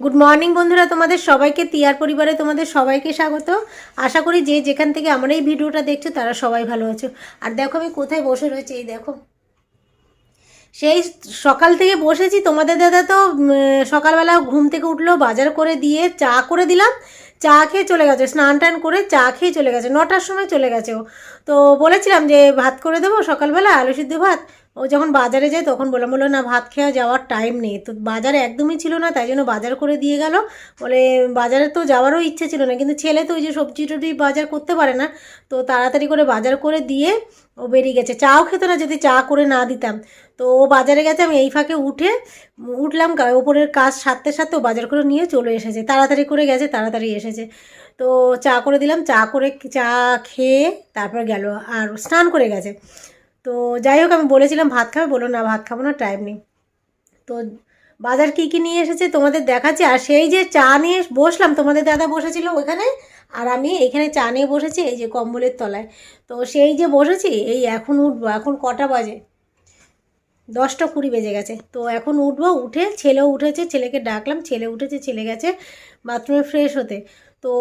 Good morning বন্ধুরা। তোমাদের সবাইকে, তিয়ার পরিবারে তোমাদের সবাইকে স্বাগত। আশা করি যে যেখান থেকে আমার এই ভিডিওটা দেখছ, তারা সবাই ভালো আছো। আর দেখো, আমি কোথায় বসে রয়েছে, এই দেখো। সেই সকাল থেকে বসেছি। তোমাদের দাদা তো সকালবেলা ঘুম থেকে উঠল, বাজার করে দিয়ে চা করে দিলাম। চা খেয়ে চলে গেছে, স্নান টান করে চা খেয়ে চলে গেছে। নটার সময় চলে গেছে ও। তো বলেছিলাম যে, ভাত করে দেবো সকালবেলা, আলু সিদ্ধ ভাত। ও যখন বাজারে যায় তখন বললাম, বলল, না, ভাত খেয়ে যাওয়ার টাইম নেই। তো বাজারে একদমই ছিল না, তাই জন্য বাজার করে দিয়ে গেল। বলে, বাজারে তো যাওয়ারও ইচ্ছে ছিল না, কিন্তু ছেলে তো ওই যে সবজি টবজি বাজার করতে পারে না। তো তাড়াতাড়ি করে বাজার করে দিয়ে ও বেরিয়ে গেছে। চাও খেতো না, যদি চা করে না দিতাম। তো ও বাজারে গেছে, আমি এই ফাঁকে উঠে উঠলাম ওপরের কাজ সারতে সারতে ও বাজার করে নিয়ে চলে এসেছে। তাড়াতাড়ি করে গেছে, তাড়াতাড়ি এসেছে। তো চা করে দিলাম, চা করে চা খেয়ে তারপর গেল, আর স্নান করে গেছে। তো যাই হোক, আমি বলেছিলাম ভাত খাবে বলো না, ভাত খাব না টাইম নেই। তো বাজার কী কী নিয়ে এসেছে তোমাদের দেখাচ্ছি, আর সেই যে চা নিয়ে বসলাম, তোমাদের দাদা বসেছিল ওখানে আর আমি এখানে চা নিয়ে বসেছি, এই যে কম্বলের তলায়। তো সেই যে বসেছি, এই এখন উঠবো, এখন কটা বাজে? দশটা কুড়ি বেজে গেছে। তো এখন উঠবো, উঠে ছেলেও উঠেছে, ছেলেকে ডাকলাম, ছেলে উঠেছে, ছেলে গেছে বাথরুমে ফ্রেশ হতে। তো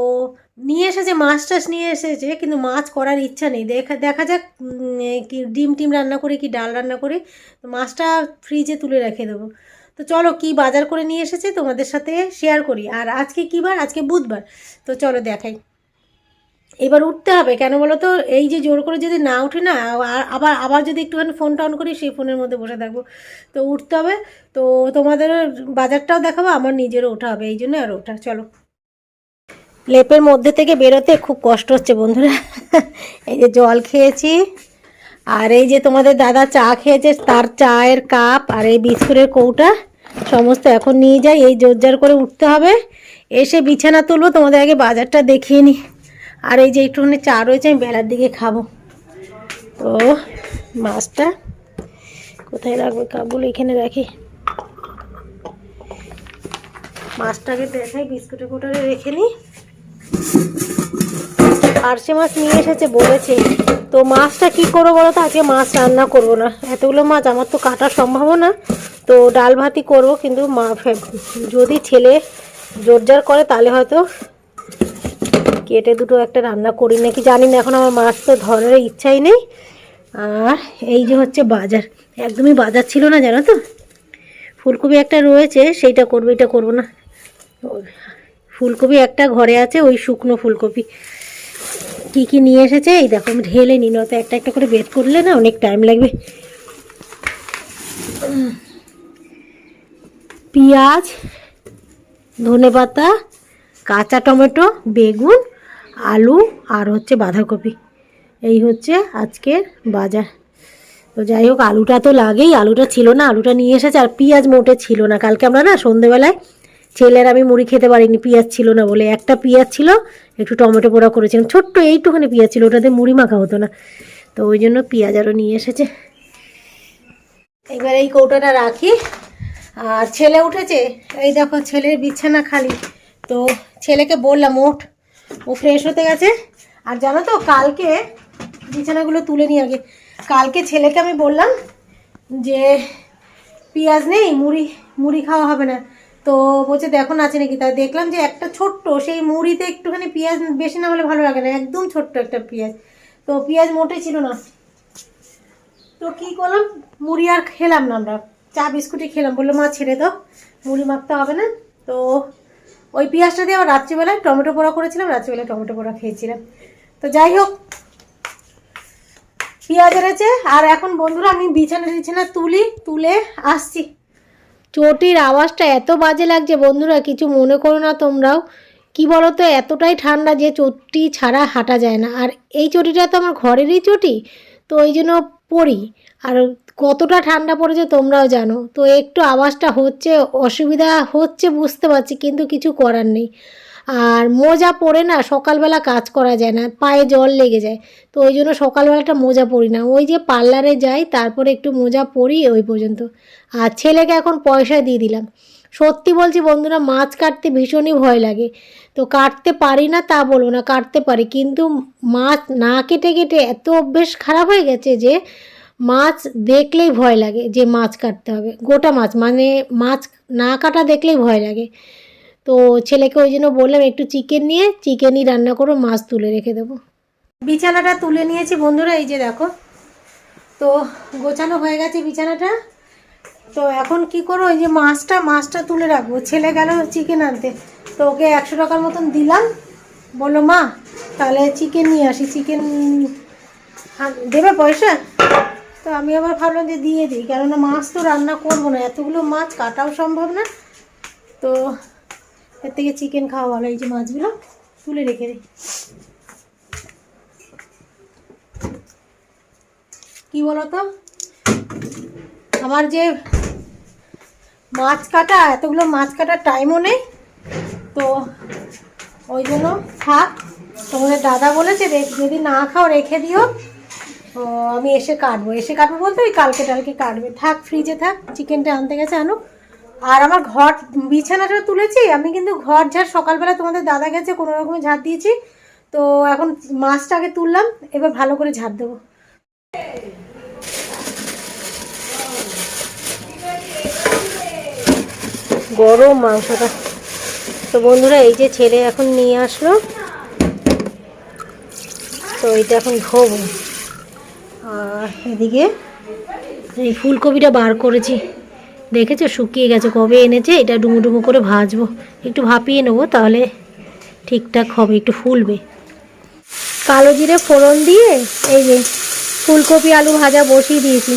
নিয়ে এসেছে, মাছ টাছ নিয়ে এসেছে, কিন্তু মাছ করার ইচ্ছা নেই। দেখা দেখা যাক কি ডিম টিম রান্না করে কি ডাল রান্না করে মাছটা ফ্রিজে তুলে রেখে দেবো। তো চলো কি বাজার করে নিয়ে এসেছে তোমাদের সাথে শেয়ার করি। আর আজকে কী বার? আজকে বুধবার। তো চলো দেখাই। এবার উঠতে হবে, কেন বলো তো? এই যে জোর করে যদি না উঠে না আবার আবার যদি একটুখানি ফোনটা অন করি, সেই ফোনের মধ্যে বসে থাকব। তো উঠতে হবে। তো তোমাদের বাজারটাও দেখাবো, আমার নিজেরও ওঠা হবে, এই জন্য আর ওঠা। চলো। লেপের মধ্যে থেকে বেরোতে খুব কষ্ট হচ্ছে বন্ধুরা। এই যে জল খেয়েছি, আর এই যে তোমাদের দাদা চা খেয়েছে, তার চায়ের কাপ আর এই বিস্কুটের কৌটা, সমস্ত এখন নিয়ে যাই, এই জোরজার করে উঠতে হবে। এসে বিছানা তুলবো, তোমাদের আগে বাজারটা দেখিয়ে নিই আর এই যে একটুখানি চা রয়েছে, আমি বেলার দিকে খাব। তো, মাছটা কোথায় রাখব? কাপগুলো এখানে রাখি। মাছটাকে দেখাই, বিস্কুটের কোটারে রেখে নিই পার্শে মাছ নিয়ে এসেছে বলেছে। তো মাছটা কি করব বলো তো? আজকে মাছ রান্না করব না। এতগুলো মাছ, আমার তো কাটা সম্ভব না। তো ডাল ভাতই করব, কিন্তু মা যদি ছেলে জোরজার করে, তাহলে হয়তো কেটে দুটো একটা রান্না করি নাকি, জানি না। এখন আমার মাছ তো ধরার ইচ্ছাই নেই। আর এই যে হচ্ছে বাজার। একদমই বাজার ছিল না, জানো তো? ফুলকপি একটা রয়েছে, সেইটা করব, এটা করব না। ফুলকপি একটা ঘরে আছে, ওই শুকনো ফুলকপি। কি কি নিয়ে এসেছে? এই দেখো, আমি ঢেলে নিই, নয়তো একটা একটা করে বের করলে না অনেক টাইম লাগবে। পেঁয়াজ, ধনে পাতা, কাঁচা টমেটো, বেগুন, আলু আর হচ্ছে বাঁধাকপি। এই হচ্ছে আজকের বাজার। তো যাই হোক, আলুটা তো লাগেই, আলুটা ছিল না, আলুটা নিয়ে এসেছে, আর পেঁয়াজ মোটে ছিল না। কালকে আমরা না সন্ধেবেলায় ছেলের আমি মুড়ি খেতে পারিনি, পেঁয়াজ ছিল না বলে। একটা পেঁয়াজ ছিল, একটু টমেটো পোড়া করেছিলাম। ছোট্ট এইটুখানি পেঁয়াজ ছিল, ওটাতে মুড়ি মাখা হতো না। তো ওই জন্য পেঁয়াজ আরও নিয়ে এসেছে। এবার এই কৌটাটা রাখি। আর ছেলে উঠেছে? এই দেখো, ছেলের বিছানা খালি। তো ছেলেকে বললাম, ওঠ। ও ফ্রেশ হতে গেছে। আর জানো তো, কালকে বিছানাগুলো তুলে নিই আগে। কালকে ছেলেকে আমি বললাম যে, পেঁয়াজ নেই, মুড়ি মুড়ি খাওয়া হবে না। তো বলছে, দেখো না আছে নাকি? তাই দেখলাম যে একটা ছোট্ট, সেই মুড়িতে একটুখানি পেঁয়াজ বেশি না হলে ভালো লাগে না, একদম ছোট্ট একটা পেঁয়াজ। তো পেঁয়াজ মোটে ছিল না। তো কী করলাম? মুড়ি আর খেলাম না আমরা। চা বিস্কুটই খেলাম। বলল, মা, ছেড়ে দাও। মুড়ি মাখতে হবে না। তো ওই পেঁয়াজটা দিয়ে আবার রাত্রিবেলায় টমেটো পোড়া করেছিলাম। রাত্রিবেলায় টমেটো পোড়া খেয়েছিলাম। তো যাই হোক, পেঁয়াজ এনেছে। আর এখন বন্ধুরা, আমি বিছানা টিছানা তুলি, তুলে আসছি। চটির আওয়াজটা এত বাজে লাগছে, বন্ধুরা, কিছু মনে করো না তোমরাও। কি বলো তো এতটাই ঠান্ডা যে চটি ছাড়া হাঁটা যায় না। আর এই চটিটা তো আমার ঘরেরই চটি, তো ওই জন্য পড়ি আর কতটা ঠান্ডা পড়েছে তোমরাও জানো। তো একটু আওয়াজটা হচ্ছে, অসুবিধা হচ্ছে বুঝতে পারছি, কিন্তু কিছু করার নেই। আর মোজা পরে না সকালবেলা কাজ করা যায় না, পায়ে জল লেগে যায়। তো ওই জন্য সকালবেলাটা মোজা পরি না। ওই যে পার্লারে যাই, তারপরে একটু মোজা পরি ওই পর্যন্ত। আর ছেলেকে এখন পয়সা দিয়ে দিলাম। সত্যি বলছি বন্ধুরা, মাছ কাটতে ভীষণই ভয় লাগে। তো কাটতে পারি না তা বলব না, কাটতে পারি। কিন্তু মাছ না কেটে কেটে এত অভ্যেস খারাপ হয়ে গেছে যে মাছ দেখলেই ভয় লাগে যে মাছ কাটতে হবে। গোটা মাছ মানে মাছ না কাটা দেখলেই ভয় লাগে। তো ছেলেকে ওই জন্য বললাম একটু চিকেন নিয়ে চিকেনই রান্না করো, মাছ তুলে রেখে দেবো। বিছানাটা তুলে নিয়েছি বন্ধুরা, এই যে দেখো। তো গোছানো হয়ে গেছে বিছানাটা। তো এখন কি করো ওই যে মাছটা মাছটা তুলে রাখব। ছেলে গেল চিকেন আনতে। তো ওকে একশো টাকার মতন দিলাম। বলো মা, তাহলে চিকেন নিয়ে আসি চিকেন দেবে পয়সা? তো আমি আবার ভাবলাম যে দিয়ে দিই, কেননা মাছ তো রান্না করব না। এতগুলো মাছ কাটাও সম্ভব না। তো এর থেকে চিকেন খাওয়া ভালো, এই যে মাছগুলো তুলে রেখে দিই কি বলতো? আমার যে মাছ কাটা, এতগুলো মাছ কাটার টাইমও নেই। তো ওই জন্য থাক, তোমাদের দাদা বলেছে যদি না খাও রেখে দিও। আমি এসে কাটবো। এসে কাটবো বলতে ওই কালকে টালকে কাটবে। থাক ফ্রিজে থাক চিকেনটা আনতে গেছে আনো আর আমার ঘর বিছানাটা তুলেছি, আমি কিন্তু ঘর ঝাড় সকালবেলা তোমাদের দাদা গেছে, কোনো রকমে ঝাড় দিয়েছি। তো এখন মাছটা আগে তুললাম, এবার ভালো করে ঝাড় দেবো। গরম মাংসটা। তো বন্ধুরা, এই যে ছেলে এখন নিয়ে আসলো। তো এটা এখন ধোবো। আর এদিকে এই ফুলকপিটা বার করেছি। দেখেছ? শুকিয়ে গেছে। কবে এনেছে? এটা ডুমো ডুমো করে ভাজবো। একটু ভাপিয়ে নেব, তাহলে ঠিকঠাক হবে, একটু ফুলবে। কালো জিরে ফোড়ন দিয়ে, এই যে ফুলকপি আলু ভাজা বসিয়ে দিয়েছি।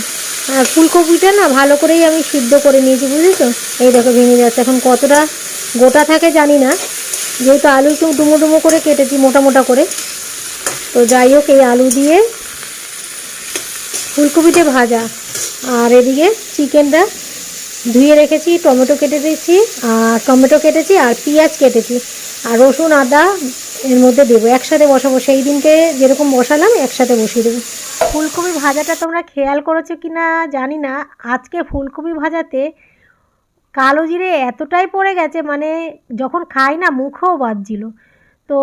আর ফুলকপিটা না ভালো করেই আমি সিদ্ধ করে নিয়েছি, বুঝেছ? এই দেখো ভেঙে যাচ্ছে। এখন কতটা গোটা থাকে জানি না। যেহেতু আলু একটু ডুমো ডুমো করে কেটেছি, মোটা মোটা করে। তো যাই হোক, এই আলু দিয়ে ফুলকপিটা ভাজা। আর এদিকে চিকেনটা ধুয়ে রেখেছি, টমেটো কেটে দিয়েছি, আর টমেটো কেটেছি আর পেঁয়াজ কেটেছি। আর রসুন, আদা এর মধ্যে দেবো, একসাথে বসাবো। সেই দিনকে যেরকম বসালাম, একসাথে বসিয়ে দেবো। ফুলকপি ভাজাটা তোমরা খেয়াল করেছ কি না জানি না। আজকে ফুলকপি ভাজাতে কালো জিরে এতটাই পড়ে গেছে মানে যখন খাই না মুখেও বাজছিল। তো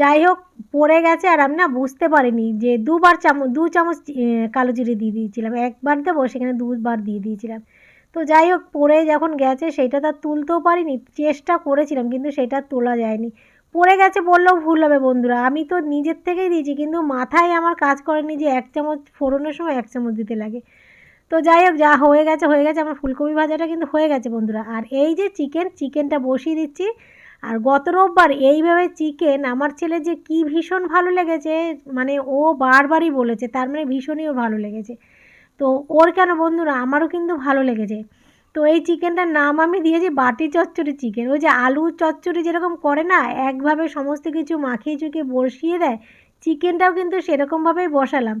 যাই হোক, পড়ে গেছে আর আমি না বুঝতে পারিনি যে দুবার চামচ, দু চামচ কালো জিরে দিয়ে দিয়েছিলাম। একবার দেবো সেখানে দুবার দিয়ে দিয়েছিলাম। তো যাই হোক, পড়ে যখন গেছে সেটা তো আর তুলতেও পারিনি, চেষ্টা করেছিলাম কিন্তু সেটা তোলা যায়নি। পড়ে গেছে বললেও ভুল হবে বন্ধুরা, আমি তো নিজের থেকেই দিয়েছি কিন্তু মাথায় আমার কাজ করেনি যে এক চামচ ফোড়নের সময় এক চামচ দিতে লাগে। তো যাই হোক, যা হয়ে গেছে হয়ে গেছে, আমার ফুলকপি ভাজাটা কিন্তু হয়ে গেছে বন্ধুরা। আর এই যে চিকেন, চিকেনটা বসিয়ে দিচ্ছি। আর গত রোববার এইভাবে চিকেন, আমার ছেলে যে কি ভীষণ ভালো লেগেছে মানে ও বারবারই বলেছে, তার মানে ভীষণই ভালো লেগেছে। তো ওর কেন বন্ধুরা? আমারও কিন্তু ভালো লেগেছে। তো এই চিকেনটার নাম আমি দিয়েছি বাটি চচ্চড়ি চিকেন। ওই যে আলু চচ্চড়ি যেরকম করে না, একভাবে সমস্ত কিছু মাখিয়ে চুকিয়ে বসিয়ে দেয়, চিকেনটাও কিন্তু সেরকমভাবেই বসালাম।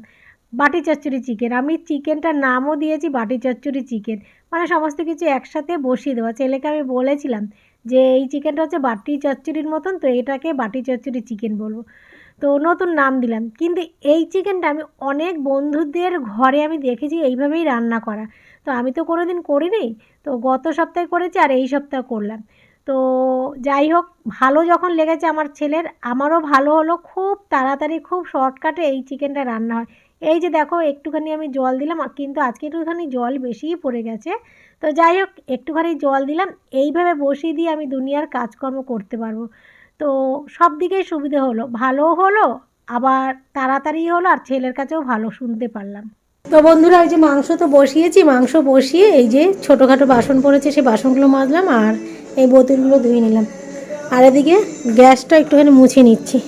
বাটি চচ্চড়ি চিকেন। আমি চিকেনটার নামও দিয়েছি বাটি চচ্চড়ি চিকেন। মানে সমস্ত কিছু একসাথে বসিয়ে দেওয়া ছেলেকে আমি বলেছিলাম যে, এই চিকেনটা হচ্ছে বাটি চচ্চড়ির মতন, তো এটাকে বাটি চচ্চড়ি চিকেন বলব। তো নতুন নাম দিলাম। কিন্তু এই চিকেনটা আমি অনেক বন্ধুদের ঘরে আমি দেখেছি এইভাবেই রান্না করা। তো আমি তো কোনো দিন করিনি, তো গত সপ্তাহে করেছি আর এই সপ্তাহে করলাম। তো যাই হোক, ভালো যখন লেগেছে আমার ছেলের, আমারও ভালো হলো। খুব তাড়াতাড়ি, খুব শর্টকাটে এই চিকেনটা রান্না হয়। এই যে দেখো, একটুখানি আমি জল দিলাম, কিন্তু আজকে একটুখানি জল বেশিই পড়ে গেছে। তো যাই হোক, একটুখানি জল দিলাম। এইভাবে বসিয়ে দিয়ে আমি দুনিয়ার কাজকর্ম করতে পারব। তো সব দিকেই সুবিধে হলো। ভালোও হলো, আবার তাড়াতাড়ি হলো, আর ছেলের কাছেও ভালো শুনতে পারলাম। তো বন্ধুরা ওই যে মাংস তো বসিয়েছি, মাংস বসিয়ে এই যে ছোটোখাটো বাসন পড়েছে সেই বাসনগুলো মাজলাম আর এই বোতলগুলো ধুয়ে নিলাম। আর এদিকে গ্যাসটা একটুখানি মুছে নিচ্ছি।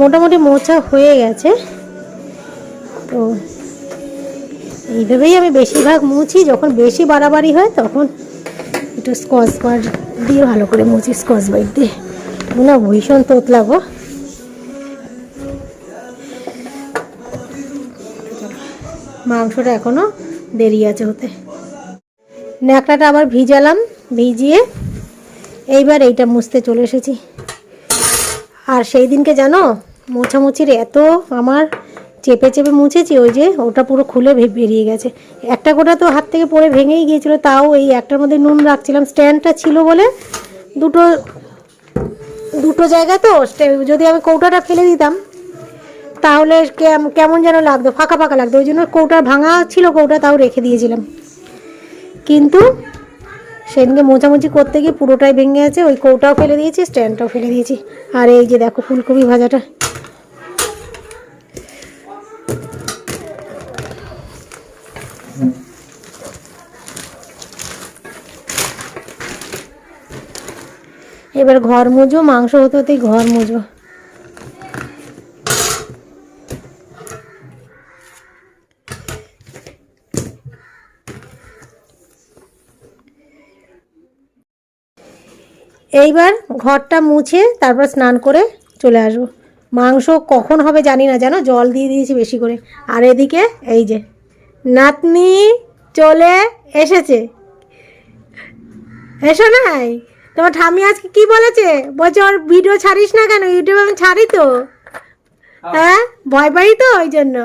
মোটামুটি মোছা হয়ে গেছে। তো এইভাবেই আমি বেশিরভাগ মুছি, যখন বেশি বাড়াবাড়ি হয় তখন একটু স্কচ ব্রাইট দিয়ে ভালো করে মুছি, স্কচ ব্রাইট দিয়ে। না, ভীষণ তোতলা গো। মাংসটা এখনও দেরি আছে হতে। ন্যাকড়াটা আবার ভিজালাম, ভিজিয়ে এইবার এইটা মুছতে চলে এসেছি। আর সেই দিনকে জানো, মোছামুছির এত আমার চেপে চেপে মুছেছি, ওই যে ওটা পুরো খুলে বেরিয়ে গেছে। একটা গোটা তো হাত থেকে পড়ে ভেঙেই গিয়েছিল, তাও এই একটার মধ্যে নুন রাখছিলাম, স্ট্যান্ডটা ছিল বলে দুটো দুটো জায়গা তো যদি আমি কৌটাটা ফেলে দিতাম, তাহলে কেমন যেন লাগতো, ফাঁকা ফাঁকা লাগতো। ওই জন্য কৌটা ভাঙা ছিল, কৌটা তাও রেখে দিয়েছিলাম। কিন্তু সেদিনকে মোচামুচি করতে গিয়ে পুরোটাই ভেঙে গেছে, ওই কৌটাও ফেলে দিয়েছি, স্ট্যান্ডটাও ফেলে দিয়েছি। আর এই যে দেখো, ফুলকপি ভাজাটা। এবার ঘর মুজো, মাংস হতে হতেই ঘর মুজো। এইবার ঘরটা মুছে তারপর স্নান করে চলে আসব। মাংস কখন হবে জানি না, জানো? জল দিয়ে দিয়েছি বেশি করে। আর এদিকে এই যে, নাতনি চলে এসেছে। এসো নাই? তোমার ঠামি আজকে কি বলেছে? বলছে ওর ভিডিও ছাড়িস না কেন? ইউটিউবে আমি ছাড়ি তো। হ্যাঁ? ভয় পাই তো ওই জন্য।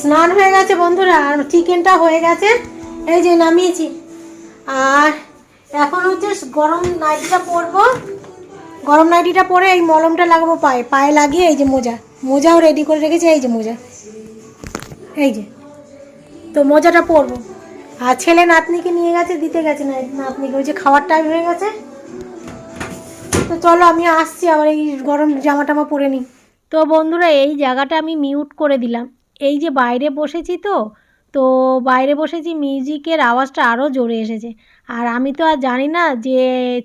স্নান হয়ে গেছে বন্ধুরা আর চিকেনটা হয়ে গেছে। এই যে নামিয়েছি। আর এখন হচ্ছে গরম নাইটিটা পরবো। গরম নাইটিটা পরে এই মলমটা লাগাবো পায়ে। পায়ে লাগিয়ে এই যে মোজা। মোজাও রেডি করে রেখেছি এই যে মোজা। এই যে। তো মোজাটা পরবো। আর ছেলে নাতনিকে নিয়ে গেছে, দিতে গেছে না, নাতনিকে, ওই যে খাওয়ার টাইম হয়ে গেছে। তো চলো, আমি আসছি, আবার এই গরম জামা টামা পরে নিই। তো বন্ধুরা, এই জায়গাটা আমি মিউট করে দিলাম। এই যে বাইরে বসেছি তো তো বাইরে বসেছি মিউজিকের আওয়াজটা আরও জোরে এসেছে। আর আমি তো আর জানি না যে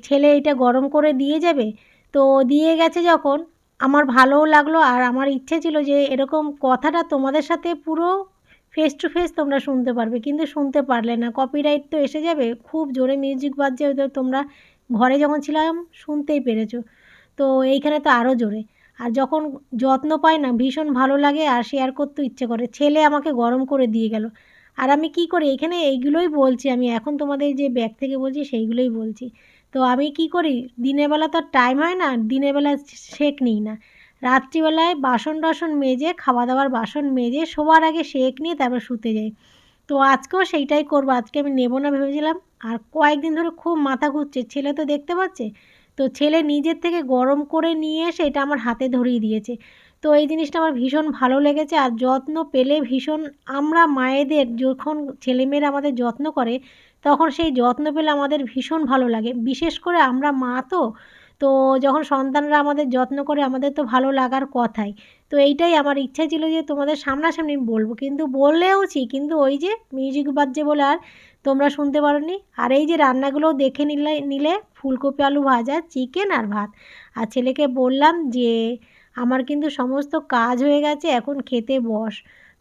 ছেলে এটা গরম করে দিয়ে যাবে। তো দিয়ে গেছে যখন, আমার ভালোও লাগল, আর আমার ইচ্ছে ছিল যে এরকম কথাটা তোমাদের সাথে পুরো ফেস টু ফেস তোমরা শুনতে পারবে। কিন্তু শুনতে পারলে না কপিরাইট তো এসে যাবে। খুব জোরে মিউজিক বাজছে, হয়তো তোমরা ঘরে যখন ছিলাম শুনতেই পেরেছ। তো এইখানে তো আরও জোরে। আর যখন যত্ন পাই না, ভীষণ ভালো লাগে আর শেয়ার করতে ইচ্ছে করে। ছেলে আমাকে গরম করে দিয়ে গেল। আর আমি কি করি, এখানে এইগুলোই বলছি আমি। এখন তোমাদের যে ব্যাগ থেকে বলছি, সেইগুলোই বলছি। তো আমি কি করি, দিনের বেলা তো টাইম হয় না, দিনের বেলা শেক নিই না। রাত্রিবেলায় বাসন টাসন মেজে খাওয়া দাওয়ার বাসন মেজে শোবার আগে শেক নিয়ে তারপর শুতে যাই। তো আজকেও সেইটাই করব, আজকে আমি নেব না ভেবেছিলাম। আর কয়েকদিন ধরে খুব মাথা ঘুরছে, ছেলে তো দেখতে পাচ্ছে? তো ছেলে নিজের থেকে গরম করে নিয়ে এসে এটা আমার হাতে ধরিয়ে দিয়েছে। তো এই জিনিসটা আমার ভীষণ ভালো লেগেছে আর যত্ন পেলে ভীষণ আমরা মায়েদের যখন ছেলেমেয়েরা আমাদের যত্ন করে, তখন সেই যত্ন পেলে আমাদের ভীষণ ভালো লাগে। বিশেষ করে আমরা মা তো তো যখন সন্তানরা আমাদের যত্ন করে, আমাদের তো ভালো লাগার কথাই। তো এইটাই আমার ইচ্ছা ছিল যে তোমাদের সামনাসামনি বলব। কিন্তু বললেওছি কিন্তু ওই যে মিউজিক বাজছে বলে আর তোমরা শুনতে পারোনি। আর এই যে রান্নাগুলো দেখে নিলে নিলে ফুলকপি, আলু ভাজা চিকেন আর ভাত। আর ছেলেকে বললাম যে, আমার কিন্তু সমস্ত কাজ হয়ে গেছে, এখন খেতে বস।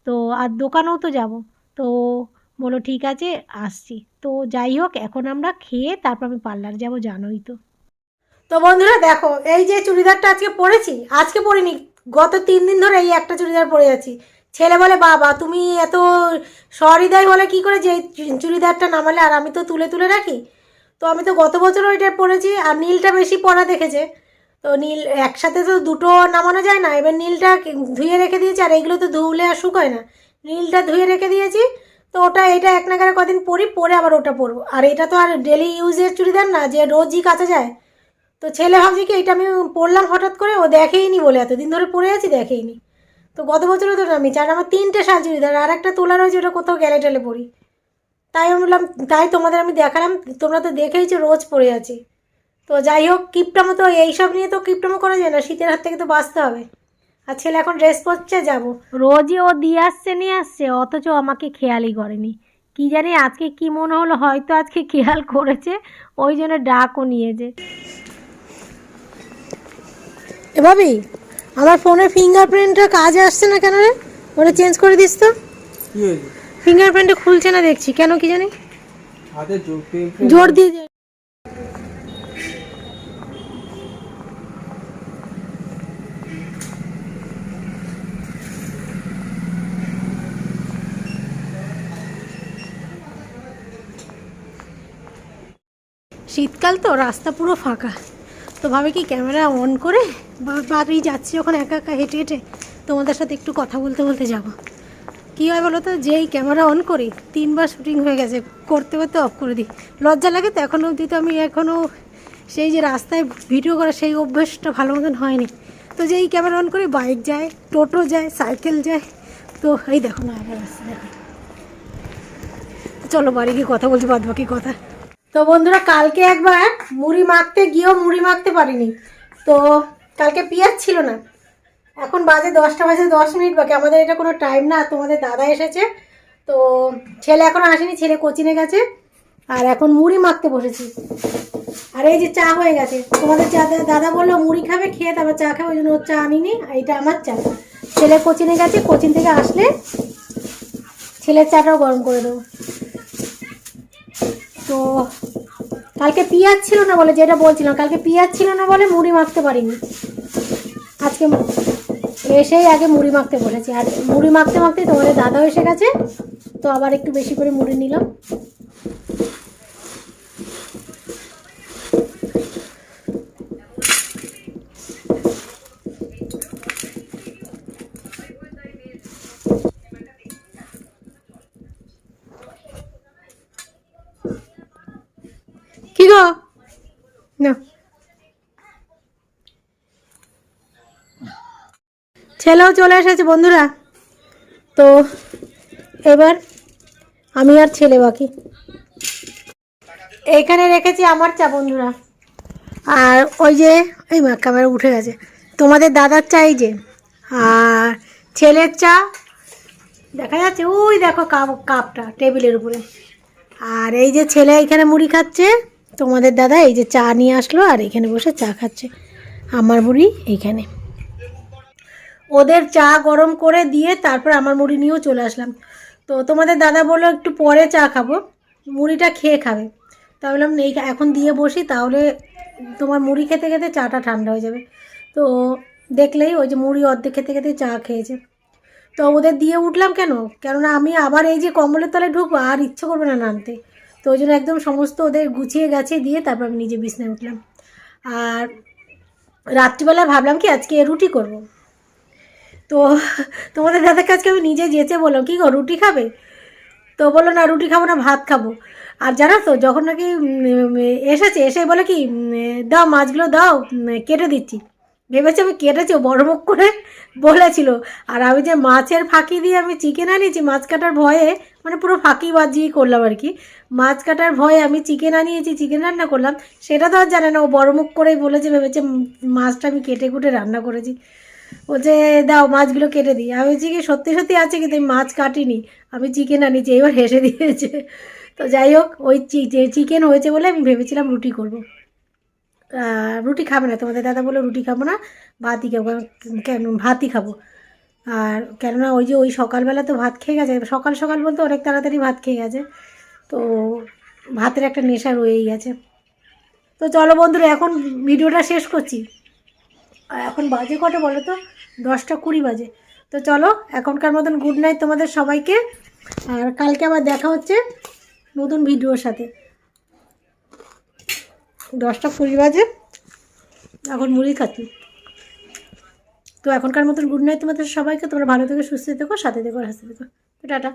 তো আর দোকানেও তো যাব। তো বলো ঠিক আছে, আসছি। তো যাই হোক, এখন আমরা খেয়ে তারপর আমি পার্লার যাব, জানোই তো। তো বন্ধুরা দেখো, এই যে চুড়িদারটা আজকে পরেছি, আজকে পরিনি, গত তিন দিন ধরে এই একটা চুড়িদার পরে যাচ্ছি ছেলে বলে, বাবা, তুমি এত সহৃদয় বলে কি করে যে চুড়িদারটা নামালে আর আমি তো তুলে তুলে রাখি? তো আমি তো গত বছর ওইটা পরেছি, আর নীলটা বেশি পরা দেখেছে। তো নীল, একসাথে তো দুটো নামানো যায় না, এবার নীলটা ধুয়ে রেখে দিয়েছি, আর এইগুলো তো ধুলে আর শুকোয় না। নীলটা ধুয়ে রেখে দিয়েছি, তো ওটা, এটা এক নাগারে কদিন পরি, পরে আবার ওটা পরবো। আর এটা তো আর ডেলি ইউজের চুড়িদার না, যে রোজই কাচা যায় তো ছেলে ভাবছি কি, এটা আমি পড়লাম হঠাৎ করে, ও দেখেইনি বলে, এতদিন ধরে পড়ে আছি, দেখেইনি। তো গত বছরও তো নামিয়েছি আর আমার তিনটে শাল চুড়িদার আর একটা তোলা রয়েছে, ওটা কোথাও গেলে টেলে পড়ি। তাই আমি বললাম, তাই তোমাদের আমি দেখালাম, তোমরা তো দেখেইছো, রোজ পড়ে আছি। তো যাই হোক কিপটামো তো এইসব নিয়ে তো কিপটামো করা যায় না, শীতের হাত থেকে তো বাঁচতে হবে। আর ছেলে এখন ড্রেস পরছে, যাব। রোজই ও দিয়ে আসছে, নিয়ে আসছে, অথচ আমাকে খেয়ালই করেনি। কি জানি আজকে কি মনে হলো, হয়তো আজকে খেয়াল করেছে, ওই জন্য ডাকও নিয়েছে। ভাবি আমার ফোনের ফিঙ্গারপ্রিন্টটা কাজে আসছে না কেন রে? ওটা চেঞ্জ করে দিস তো। ফিঙ্গারপ্রিন্টটা খুলছে না দেখছি কেন কি জানি? জোর দিয়ে শীতকাল তো রাস্তা পুরো ফাঁকা। তো ভাবে কি ক্যামেরা অন করে? বাড়ি যাচ্ছি যখন একা একা হেঁটে হেঁটে। তোমাদের সাথে একটু কথা বলতে বলতে যাব। কী হয় বলো তো? যেই ক্যামেরা অন করি, তিনবার শুটিং হয়ে গেছে। করতে করতে অফ করে দিই। লজ্জা লাগে তো এখনও অবধি তো আমি এখনও সেই যে রাস্তায় ভিডিও করা সেই অভ্যাসটা ভালো মতন হয়নি। তো যেই ক্যামেরা অন করি বাইক যায়, টোটো যায় সাইকেল যায়। তো এই দেখো না আসছে দেখো। চলো বাড়ি গিয়ে কথা বলছি বাদ বাকি কথা। তো বন্ধুরা, কালকে একবার মুড়ি মাখতে গিয়েও মুড়ি মাখতে পারিনি। তো কালকে পেঁয়াজ ছিল না। এখন বাজে দশটা, বাজে দশ মিনিট, বাকি আমাদের এটা কোনো টাইম না। তোমাদের দাদা এসেছে। তো ছেলে এখনও আসেনি, ছেলে কোচিনে গেছে। আর এখন মুড়ি মাখতে বসেছি। আর এই যে চা হয়ে গেছে। তোমাদের চা দাদা বলল, মুড়ি খাবে, খেয়ে তারপর চা খাবে। ওই জন্য ওর চা আনিনি এটা আমার চা। ছেলে কোচিনে গেছে, কোচিন থেকে আসলে ছেলের চাটাও গরম করে দেবো। তো কালকে পেঁয়াজ ছিল না বলে যেটা বলছিলাম, কালকে পিঁয়াজ ছিল না বলে মুড়ি মাখতে পারিনি। আজকে এসেই আগে মুড়ি মাখতে বলেছি আর মুড়ি মাখতে মাখতে তোমাদের দাদাও এসে গেছে, তো আবার একটু বেশি করে মুড়ি নিলাম কি গো না ছেলেও চলে এসেছে বন্ধুরা। তো এবার আমি আর ছেলে বাকি। এইখানে রেখেছি আমার চা বন্ধুরা। আর ওই যে, এই মা ক্যামেরা উঠে গেছে। তোমাদের দাদার চা এই যে, আর ছেলের চা, দেখা যাচ্ছে, ওই দেখো কাপ, কাপটা টেবিলের উপরে। আর এই যে ছেলে এখানে মুড়ি খাচ্ছে, তোমাদের দাদা এই যে চা নিয়ে আসলো, আর এখানে বসে চা খাচ্ছে। আমার মুড়ি এইখানে ওদের চা গরম করে দিয়ে তারপর আমার মুড়ি নিয়েও চলে আসলাম। তো তোমাদের দাদা বলল একটু পরে চা খাব, মুড়িটা খেয়ে খাবে। তা বললাম এই এখন দিয়ে বসি, তাহলে তোমার মুড়ি খেতে খেতে চাটা ঠান্ডা হয়ে যাবে। তো দেখলেই ওই যে মুড়ি অর্ধেক খেতে খেতে চা খেয়েছে। তো ওদের দিয়ে উঠলাম কেন? কেননা আমি আবার এই যে কম্বলের তলায় ঢুকবো, আর ইচ্ছে করবে না নামতে। তো ওই জন্য একদম সমস্ত ওদের গুছিয়ে গেছে দিয়ে তারপর আমি নিজে বিছনায় উঠলাম। আর রাত্রিবেলা ভাবলাম কি, আজকে রুটি করব। তো তোমাদের দাদাকে আজকে আমি নিজে যেচে বললাম, কী গো, রুটি খাবে? তো বলল, না, রুটি খাব না, ভাত খাব। আর জানো তো, যখন নাকি এসেছে এসে বলে কি দাও মাছগুলো, দাও কেটে দিচ্ছি। ভেবেছে আমি কেটেছি, বড় মুখ করে বলেছিল। আর আমি যে মাছের ফাঁকি দিয়ে আমি চিকেন আনিয়েছি, মাছ কাটার ভয়ে মানে পুরো ফাঁকি বাজিয়ে করলাম আর কি। মাছ কাটার ভয়ে আমি চিকেন আনিয়েছি, চিকেন রান্না করলাম, সেটা তো আর জানে না, ও বড় মুখ করেই বলেছে, ভেবেছে মাছটা আমি কেটে কুটে রান্না করেছি। ও যে, দাও, মাছগুলো কেটে দিই। আমি বলছি, কি সত্যি সত্যি আছে কিন্তু আমি মাছ কাটিনি। আমি চিকেন আনিয়েছি এবার হেসে দিয়েছে। তো যাই হোক, ওই চিকেন হয়েছে বলে আমি ভেবেছিলাম রুটি করব। রুটি খাবে না। তোমাদের দাদা বলে রুটি খাব না, ভাতই খাব। কেন, ভাতই খাব। আর কেননা ওই যে, ওই সকালবেলা তো ভাত খেয়ে গেছে। সকাল সকাল বলতে অনেক তাড়াতাড়ি ভাত খেয়ে গেছে। তো ভাতের একটা নেশা রয়েই গেছে। তো চলো বন্ধুরা, এখন ভিডিওটা শেষ করছি। এখন বাজে কটা বলো তো? দশটা কুড়ি বাজে। তো চলো, এখনকার মতন গুড নাইট তোমাদের সবাইকে। আর কালকে আবার দেখা হচ্ছে নতুন ভিডিওর সাথে। দশটা কুড়ি বাজে, এখন মুড়ি খাচ্ছি। তো এখনকার মতন গুড নাইট তোমাদের সবাইকে। তোমরা ভালো থেকো, সুস্থ থেকো, সাথে আর হাসতে থেকো। তো টাটা।